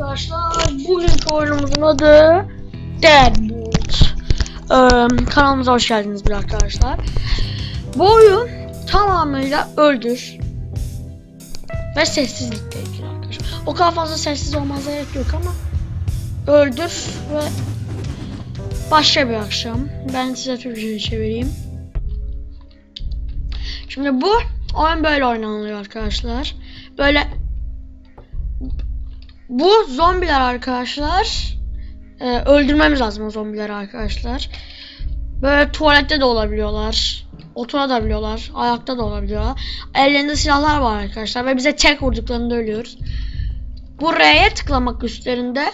arkadaşlar. Bugünkü oyunumuzun adı Deadbolt. Ee, kanalımıza hoş geldiniz bir arkadaşlar. Bu oyun tamamıyla öldür ve sessizlikle ilgili arkadaşlar. O kadar fazla sessiz olmanıza gerek yok ama öldür ve başka bir akşam. Ben size Türkçe'yi çevireyim. Şimdi bu oyun böyle oynanılıyor arkadaşlar. Böyle bu zombiler arkadaşlar. Ee, öldürmemiz lazım o zombileri arkadaşlar. Böyle tuvalette de olabiliyorlar. Oturabiliyorlar. Ayakta da olabiliyorlar. Ellerinde silahlar var arkadaşlar. Ve bize tek vurduklarında ölüyoruz. Bu R'ye tıklamak üstlerinde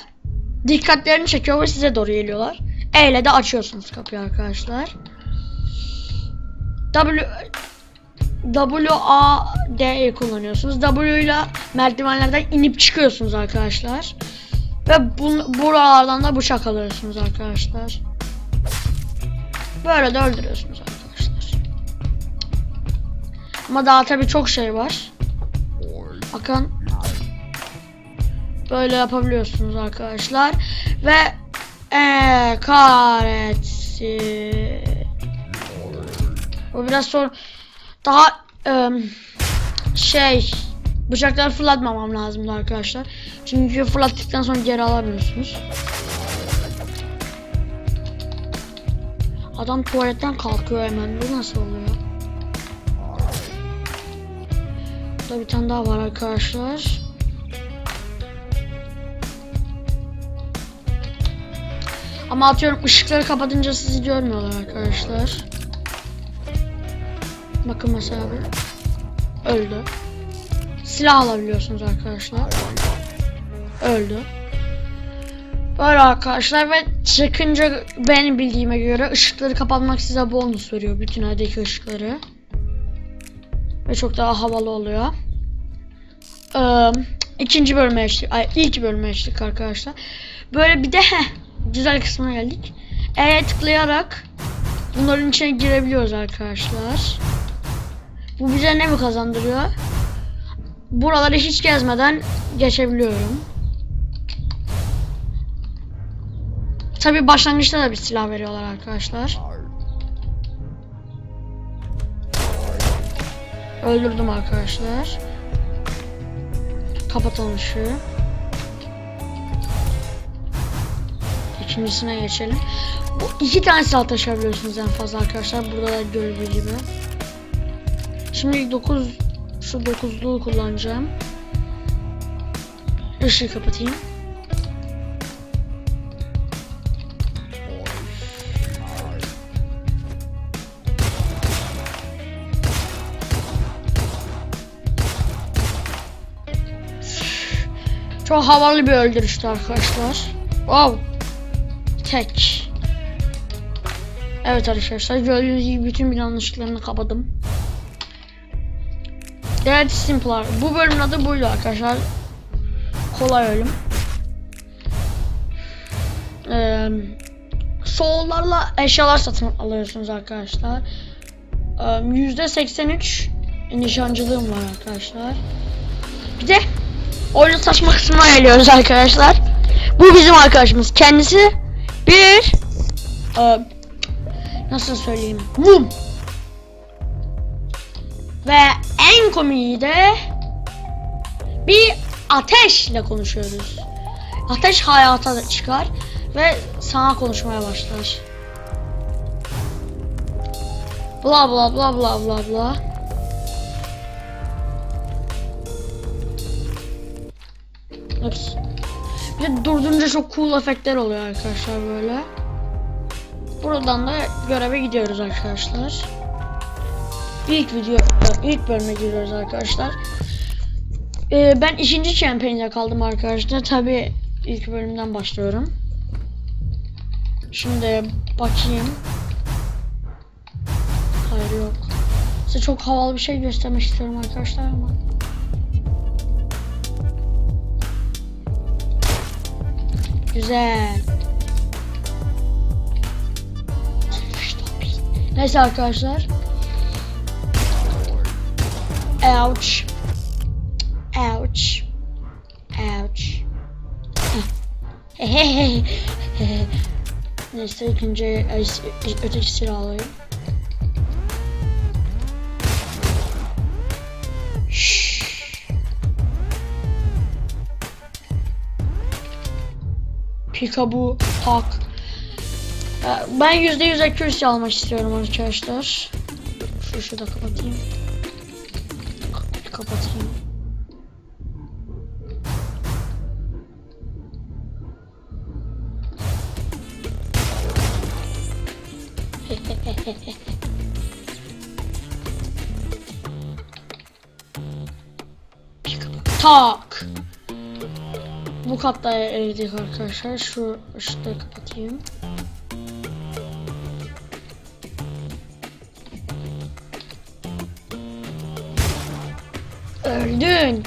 dikkatlerini çekiyor ve size doğru geliyorlar. E ile de açıyorsunuz kapıyı arkadaşlar. W W A D'yi kullanıyorsunuz. W ile merdivenlerden inip çıkıyorsunuz arkadaşlar. Ve bu, buralardan da bıçak alıyorsunuz arkadaşlar. Böyle de öldürüyorsunuz arkadaşlar. Ama daha tabii çok şey var. Bakın. Böyle yapabiliyorsunuz arkadaşlar. Ve eee kahretsin. Bu biraz sonra daha ım, şey bıçakları fırlatmamam lazımdı arkadaşlar. Çünkü fırlattıktan sonra geri alamıyorsunuz. Adam tuvaletten kalkıyor hemen. Bu nasıl oluyor? Burada bir tane daha var arkadaşlar. Ama atıyorum ışıkları kapatınca sizi görmüyorlar arkadaşlar. Bakın mesela bu. Öldü. Silah alabiliyorsunuz arkadaşlar. Öldü. Böyle arkadaşlar ve çıkınca benim bildiğime göre ışıkları kapatmak size bonus veriyor. Bütün aydaki ışıkları. Ve çok daha havalı oluyor. Ee, ikinci bölüme geçtik. Ay ilk bölüme geçtik arkadaşlar. Böyle bir de heh, güzel kısmına geldik. E'ye tıklayarak bunların içine girebiliyoruz arkadaşlar. Bu bize ne mi kazandırıyor? Buraları hiç gezmeden geçebiliyorum. Tabi başlangıçta da bir silah veriyorlar arkadaşlar. Öldürdüm arkadaşlar. Kapatalım ışığı. İkincisine geçelim. Bu iki tane silah taşıyabiliyorsunuz en fazla arkadaşlar. Burada da gördüğü gibi. Şimdi 9 şu 9'luğu kullanacağım. Işığı kapatayım. Çok havalı bir öldürüştü arkadaşlar. Wow. Tek. Evet arkadaşlar gördüğünüz gibi bütün yanlışlıklarını kapadım. Dead Simpler. Bu bölümün adı buydu arkadaşlar. Kolay ölüm. Ee, soğullarla eşyalar satın alıyorsunuz arkadaşlar. Ee, %83 nişancılığım var arkadaşlar. Bir de oyunun saçma kısmına geliyoruz arkadaşlar. Bu bizim arkadaşımız. Kendisi bir e, nasıl söyleyeyim? Mum. Ve en komiği de bir ateşle konuşuyoruz. Ateş hayata çıkar ve sana konuşmaya başlar. Bla bla bla bla bla bla. Ups. Bir de durdurunca çok cool efektler oluyor arkadaşlar böyle. Buradan da göreve gidiyoruz arkadaşlar. İlk video, ilk bölüme giriyoruz arkadaşlar. Ee, ben ikinci campaign'de kaldım arkadaşlar. Tabi ilk bölümden başlıyorum. Şimdi bakayım. Hayır yok. Size çok havalı bir şey göstermek istiyorum arkadaşlar ama. Güzel. Neyse arkadaşlar. Ouch. Ouch. Ouch. Neyse ikinci öteki silah alayım. Pikabu. Ee, Ben yüzde yüz accuracy almak istiyorum arkadaşlar. Şu şu kapatayım. Kapatayım. Tak. Bu katta eridik arkadaşlar. Şu ışıkları kapatayım. Öldün.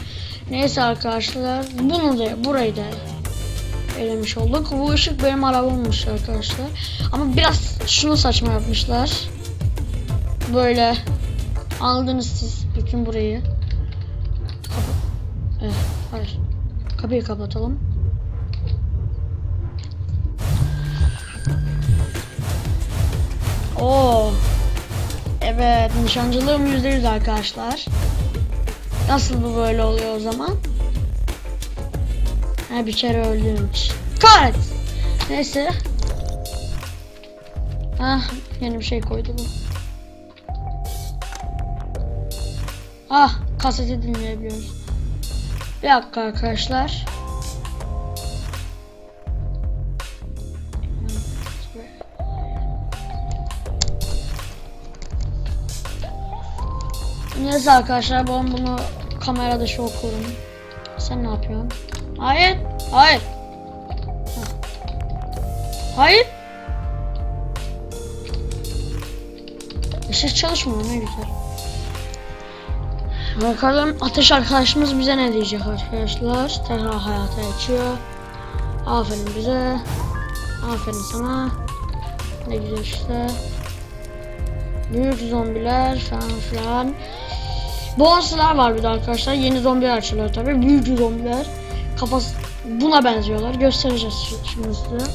Neyse arkadaşlar. Bunu da burayı da elemiş olduk. Bu ışık benim arabammış arkadaşlar. Ama biraz şunu saçma yapmışlar. Böyle aldınız siz bütün burayı. Kapa evet, hayır. Kapıyı kapatalım. Oo. Evet, nişancılığım %100 arkadaşlar. Nasıl bu böyle oluyor o zaman? Ha bir kere öldüm hiç. Kahretsin. Neyse. Ah yeni bir şey koydu bu. Ah kaseti dinleyebiliyoruz. Bir dakika arkadaşlar. Neyse arkadaşlar ben bunu kamerada şu okurum. Sen ne yapıyorsun? Hayır. Hayır. Hayır. Işık çalışmıyor ne güzel. Bakalım ateş arkadaşımız bize ne diyecek arkadaşlar. Tekrar hayata geçiyor. Aferin bize. Aferin sana. Ne güzel işte. Büyük zombiler falan filan. Bosslar var bir de arkadaşlar. Yeni zombiler açılıyor tabi. Büyük zombiler. Kafası buna benziyorlar. Göstereceğiz şi- şimdi size.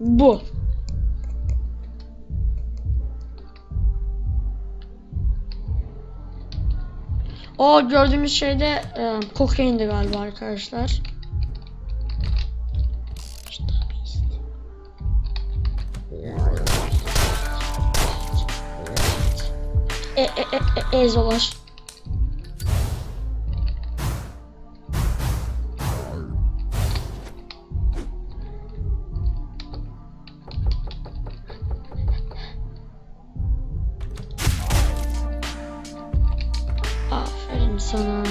Bu. O gördüğümüz şeyde e, kokaindi galiba arkadaşlar. E, e, e, e, ezolar. Aferin sana.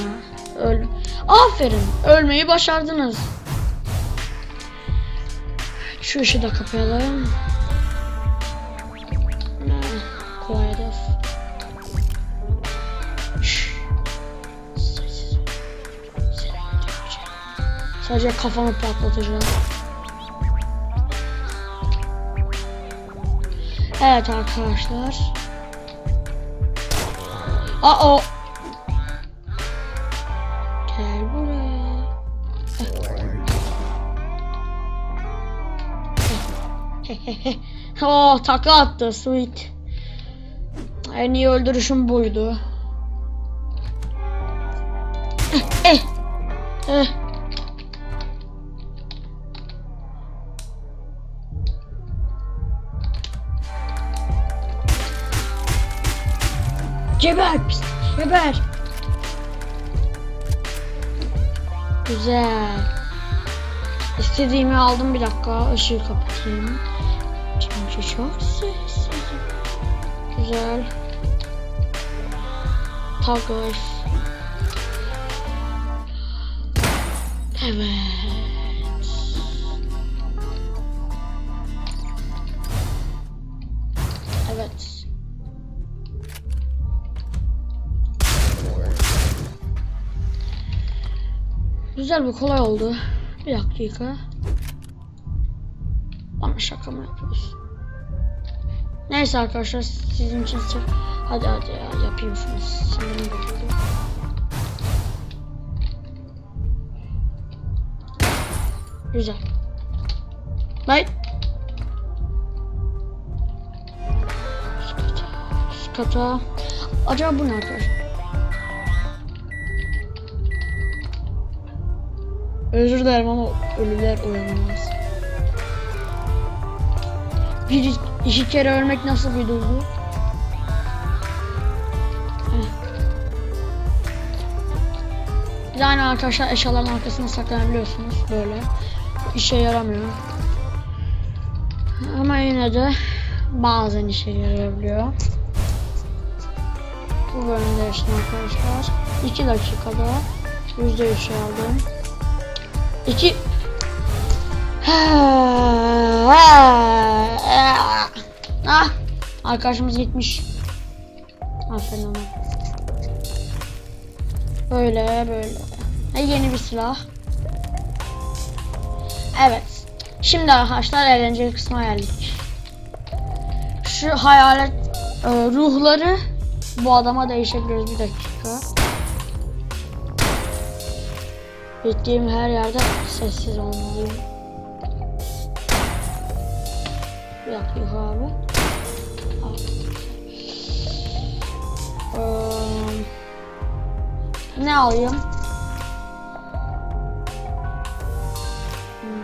Öl. Aferin. Ölmeyi başardınız. Şu ışığı da kapayalım. Ha, Kolay hedef. Sadece kafanı patlatacağım. Evet arkadaşlar. Aa o. Gel buraya. oh takla attı sweet. En iyi öldürüşüm buydu. Geber pis, geber. Güzel. İstediğimi aldım bir dakika. Işığı kapatayım. Çünkü çok sessiz. Güzel. Toggle. Evet. Güzel bir kolay oldu. Bir dakika. Bana şaka mı yapıyorsun? Neyse arkadaşlar sizin için sırf... Hadi hadi ya yapayım şunu. Sinirim bozuldu. Güzel. Lan. Üst kata. Üst kata. Acaba bu ne arkadaşlar? Özür dilerim ama ölüler uyanamaz. Bir iki kere ölmek nasıl bir duygu? Bir tane arkadaşlar eşyaların arkasına saklanabiliyorsunuz böyle. İşe yaramıyor. Ama yine de bazen işe yarayabiliyor. Bu bölümde işte arkadaşlar. 2 dakikada %3 şey aldım. 2 Ah! Arkadaşımız gitmiş. Aferin ona. Böyle böyle. E, yeni bir silah. Evet. Şimdi arkadaşlar eğlenceli kısma geldik. Şu hayalet e, ruhları bu adama değişebiliyoruz bir dakika. Gittiğim her yerde sessiz olmalıyım. Bir dakika abi. Eee, ne alayım? Hmm.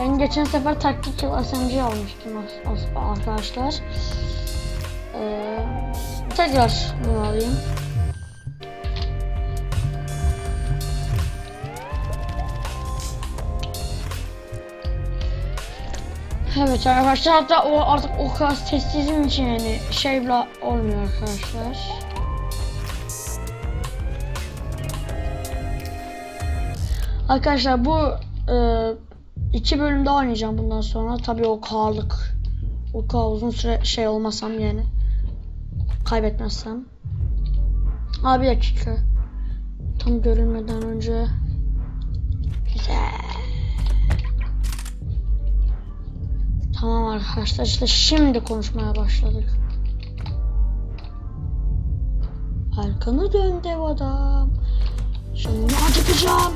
Ben geçen sefer taktik SMG almıştım arkadaşlar. Ee, tekrar bunu alayım. Evet arkadaşlar hatta o artık o kadar sessizim için yani şey bile olmuyor arkadaşlar. Arkadaşlar bu e, iki bölümde oynayacağım bundan sonra. Tabii o karlık o kadar uzun süre şey olmasam yani kaybetmezsem. Abi dakika. Tam görünmeden önce güzel. Tamam arkadaşlar işte şimdi konuşmaya başladık. Arkanı dön dev adam. Şimdi acıkacağım.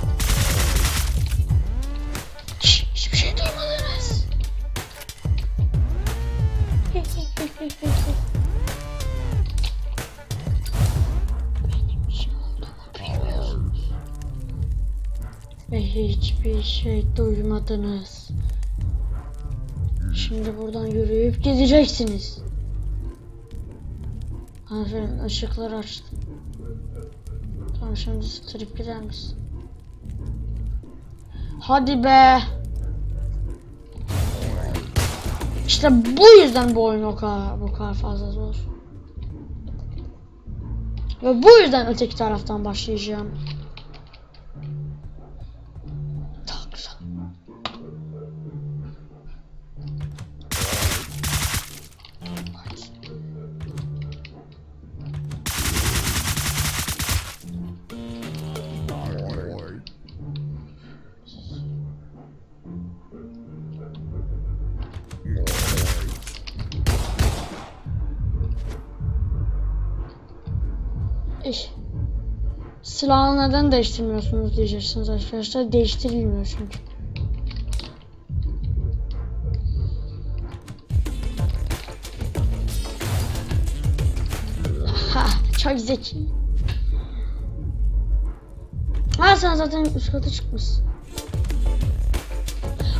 Şş, hiçbir şey duymadınız. Şey. Ve hiçbir şey duymadınız. Şimdi buradan yürüyüp gideceksiniz. Aferin ışıkları açtım. Tamam şimdi strip gider misin? Hadi be. İşte bu yüzden bu oyun o kadar, bu kadar fazla zor. Ve bu yüzden öteki taraftan başlayacağım. Silahı neden değiştirmiyorsunuz diyeceksiniz arkadaşlar. Değiştirilmiyor çünkü. Ha, çok zeki. Ha sen zaten üst kata çıkmışsın.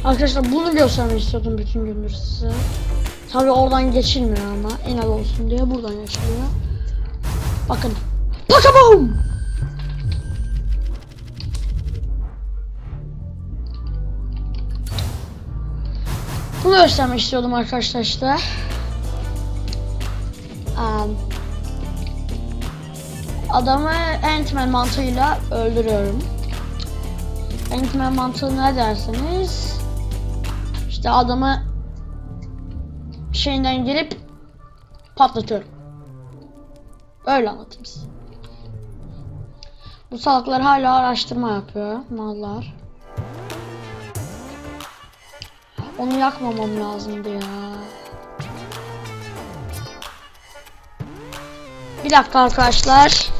Arkadaşlar bunu göstermek istiyordum bütün gündür size. Tabi oradan geçilmiyor ama inat olsun diye buradan geçiliyor. Bakın. Bakabum! Bunu göstermek istiyordum arkadaşlar işte. Um, adamı Ant-Man mantığıyla öldürüyorum. Ant-Man mantığı ne derseniz işte adamı şeyinden girip patlatıyorum. Öyle anlatayım size. Bu salaklar hala araştırma yapıyor. Mallar. Onu yakmamam lazımdı ya. Bir dakika arkadaşlar.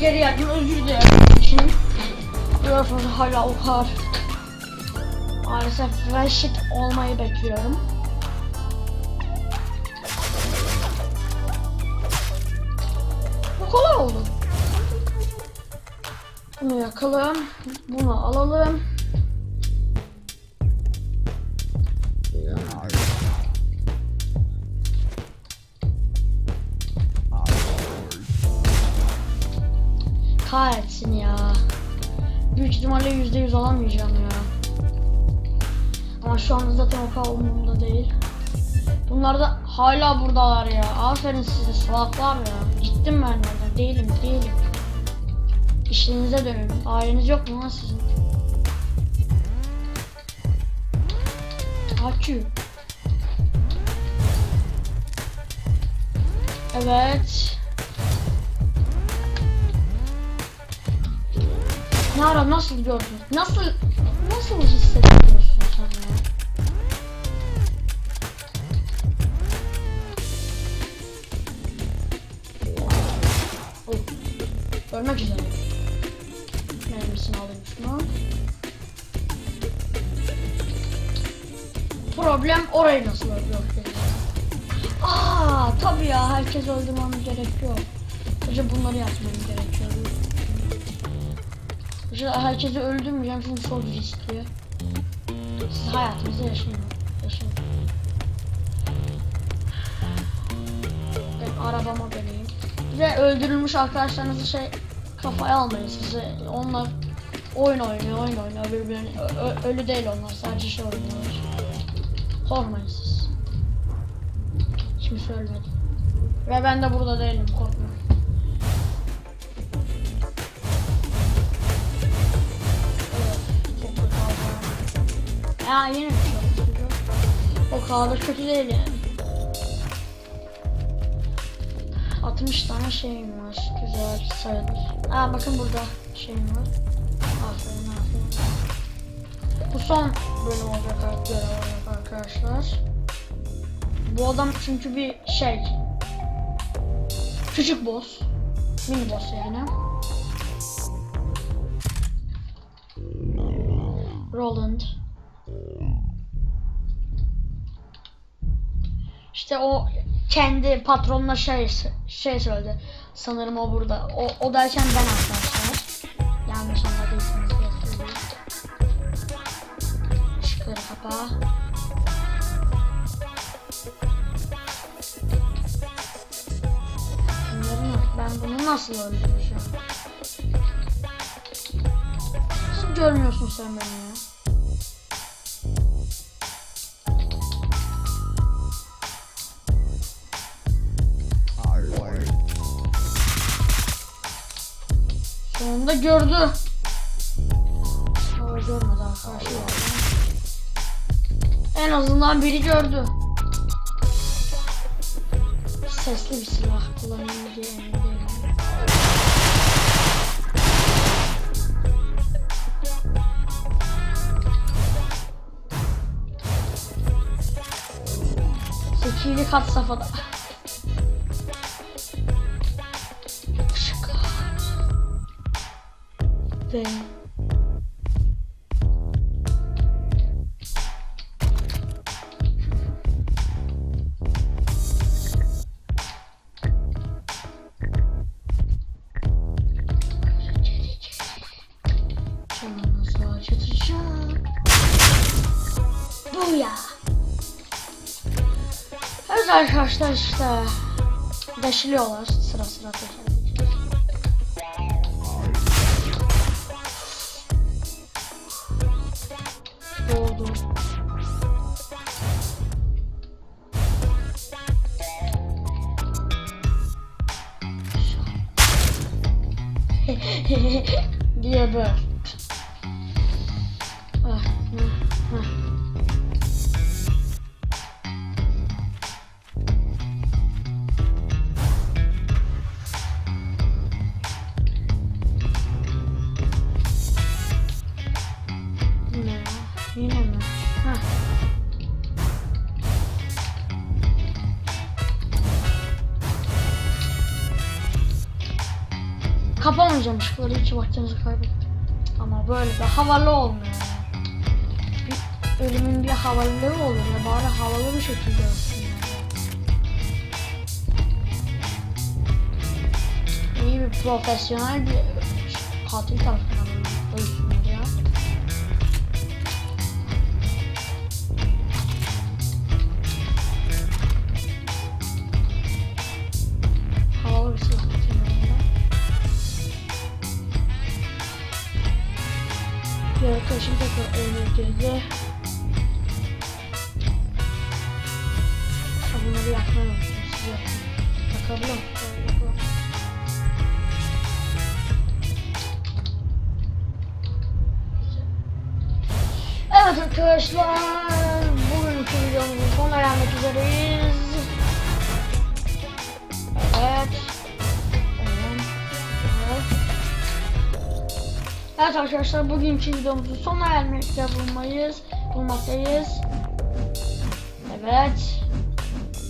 Geri geldim özür dilerim için. Biliyorsunuz hala o kadar maalesef reşit olmayı bekliyorum. Bu kolay oldu. Bunu yakalım. Bunu alalım. Ya. Ama şu anda zaten o kadar umurumda değil. Bunlar da hala buradalar ya. Aferin size salaklar ya. Gittim ben nereden? Değilim, değilim. İşinize dönün. Aileniz yok mu lan sizin? Akü. Evet. Ne ara nasıl gördün? Nasıl nasıl hissediyorsun sen ya? Oh. Ölmek üzere. Mermisini alayım. Problem orayı nasıl öldürüyor. Aa tabii ya herkes öldürmem gerekiyor. Sadece bunları yapmam gerekiyor. İşte herkesi öldürmeyeceğim çünkü çok riskli. Siz hayatınızı yaşayın. Yaşayın. Ben arabama bineyim. Bir de öldürülmüş arkadaşlarınızı şey kafaya almayın size. Onlar oyun oynuyor, oyun oynuyor. Birbirine ölü değil onlar. Sadece şey oynuyorlar. Korkmayın siz. Şimdi söylemedim. Ve ben de burada değilim korkmayın. Ya yine şey. O kadar da kötü değil yani. 60 tane şeyim var. Güzel sayılır. Aa bakın burada şeyim var. Aferin aferin. Bu son bölüm olacak ar- görev olacak arkadaşlar. Bu adam çünkü bir şey. Küçük boss. Mini boss yani. Roland. İşte o kendi patronuna şey şey söyledi. Sanırım o burada. O, o derken ben arkadaşlar. Yanlış anladıysanız söylüyorum. Işıkları kapa. Ben bunu nasıl öldüreceğim? Nasıl görmüyorsun sen beni ya? Sonunda gördü. Sonra görmedi arkadaşlar. En azından biri gördü. Sesli bir silah kullanayım diye emin değilim. Zekilik had safhada. Ya. Evet arkadaşlar işte. Deşiliyorlar sıra sıra. teker Kapama oynayacağım ışıkları hiç vaktinizi kaybettim. Ama böyle de havalı olmuyor. Bir ölümün bir havalılığı olur ya bari havalı bir şekilde olsun. İyi bir profesyonel bir katil tarafından Bunları yakmayı unuttum. Siz yakın. Yakabiliyor musun? Evet, arkadaşlar, bugünkü videomuzun sonuna gelmek üzereyiz. Evet. Evet. Arkadaşlar, bugünkü videomuzun sonuna gelmekte bulunmayız. Bulmaktayız. Evet.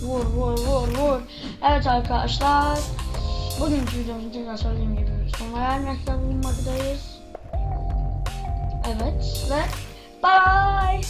Vur vur vur vur. Evet arkadaşlar. Bugünkü videomuzun tekrar söylediğim gibi sonuna gelmekte bulunmaktayız. Evet ve bye.